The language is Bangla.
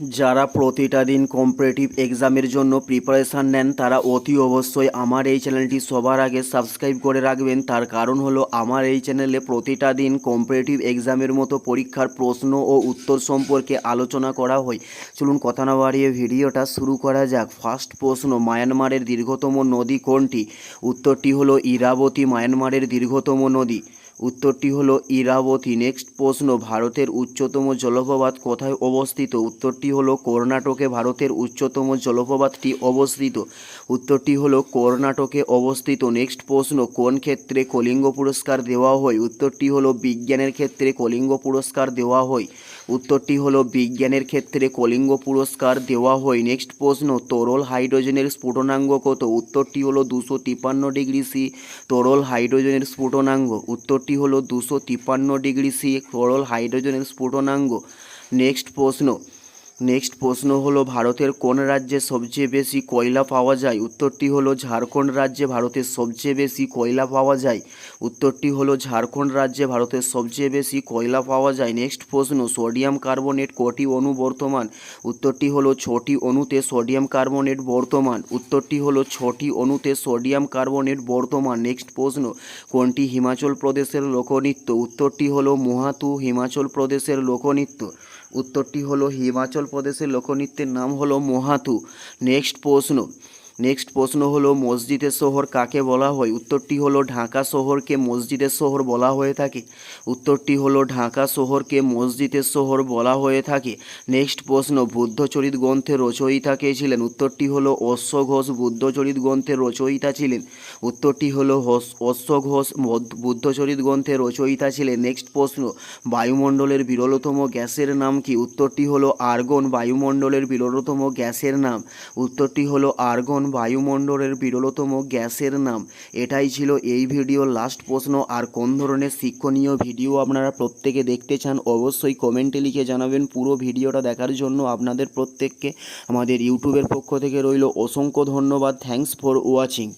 যারা প্রতিটা দিন কম্পিটিটিভ এক্সামের জন্য প্রিপারেশান নেন, তারা অতি অবশ্যই আমার এই চ্যানেলটি সবার আগে সাবস্ক্রাইব করে রাখবেন। তার কারণ হলো, আমার এই চ্যানেলে প্রতিটা দিন কম্পিটিটিভ এক্সামের মতো পরীক্ষার প্রশ্ন ও উত্তর সম্পর্কে আলোচনা করা হয়। চলুন কথা না বাড়িয়ে ভিডিওটা শুরু করা যাক। ফার্স্ট প্রশ্ন, মায়ানমারের দীর্ঘতম নদী কোনটি? উত্তরটি হলো ইরাবতী মায়ানমারের দীর্ঘতম নদী। উত্তরটি হলো, ইরাবতী নেক্সট প্রশ্ন, ভারতের উচ্চতম জলপ্রপাত কোথায় অবস্থিত? উত্তরটি হলো, কর্ণাটকে ভারতের উচ্চতম জলপ্রপাতটি অবস্থিত। উত্তরটি হলো, কর্ণাটকে অবস্থিত। নেক্সট প্রশ্ন, কোন ক্ষেত্রে কলিঙ্গ পুরস্কার দেওয়া হয়? উত্তরটি হলো, বিজ্ঞানের ক্ষেত্রে কলিঙ্গ পুরস্কার দেওয়া হয়। উত্তরটি হলো, বিজ্ঞানের ক্ষেত্রে কলিঙ্গ পুরস্কার দেওয়া হয়। নেক্সট প্রশ্ন, তরল হাইড্রোজেনের স্ফুটনাঙ্গ কত? উত্তরটি হলো, দুশো তিপ্পান্ন ডিগ্রি সি। তরল হাইড্রোজেনের স্ফুটনাঙ্গ, উত্তরটি হলো, দুশো তিপ্পান্ন ডিগ্রি সি। তরল হাইড্রোজেনের স্ফুটনাঙ্গ। নেক্সট প্রশ্ন নেক্সট প্রশ্ন হলো, ভারতের কোন রাজ্যে সবচেয়ে বেশি কয়লা পাওয়া যায়? উত্তরটি হলো, ঝাড়খণ্ড রাজ্যে ভারতের সবচেয়ে বেশি কয়লা পাওয়া যায়। উত্তরটি হলো, ঝাড়খণ্ড রাজ্যে ভারতের সবচেয়ে বেশি কয়লা পাওয়া যায়। নেক্সট প্রশ্ন, সোডিয়াম কার্বনেট কটি অণু বর্তমান? উত্তরটি হলো, ছটি অণুতে সোডিয়াম কার্বনেট বর্তমান। উত্তরটি হলো, ছটি অণুতে সোডিয়াম কার্বনেট বর্তমান। নেক্সট প্রশ্ন, কোনটি হিমাচল প্রদেশের লোকনৃত্য? উত্তরটি হলো, মুহাতু হিমাচল প্রদেশের লোকনৃত্য। উত্তরটি হলো, হিমাচল প্রদেশের লোকনৃত্যের নাম হলো মোহাতু। নেক্সট প্রশ্ন। নেক্সট প্রশ্ন হলো, মসজিদের শহর কাকে বলা হয়? উত্তরটি হলো, ঢাকা শহরকে মসজিদের শহর বলা হয়ে থাকে। উত্তরটি হলো, ঢাকা শহরকে মসজিদের শহর বলা হয়ে থাকে। নেক্সট প্রশ্ন বুদ্ধচরিত গ্রন্থের রচয়িতা কে ছিলেন? উত্তরটি হলো অশ্ব ঘোষ বুদ্ধচরিত গ্রন্থের রচয়িতা ছিলেন। উত্তরটি হলো অশ্ব ঘোষ বুদ্ধচরিত গ্রন্থের রচয়িতা ছিলেন। নেক্সট প্রশ্ন, বায়ুমণ্ডলের বিরলতম গ্যাসের নাম কি? উত্তরটি হলো, আর্গন বায়ুমণ্ডলের বিরলতম গ্যাসের নাম। উত্তরটি হলো, আর্গন বায়ুমণ্ডলের বিরলতম গ্যাসের নাম। এটাই ছিল এই ভিডিওর লাস্ট প্রশ্ন। আর কোন ধরনের শিক্ষণীয় ভিডিও আপনারা প্রত্যেকে দেখতে চান, অবশ্যই কমেন্টে লিখে জানাবেন। পুরো ভিডিওটা দেখার জন্য আপনাদের প্রত্যেককে আমাদের ইউটিউবের পক্ষ থেকে রইল। অসংখ্য ধন্যবাদ। Thanks for watching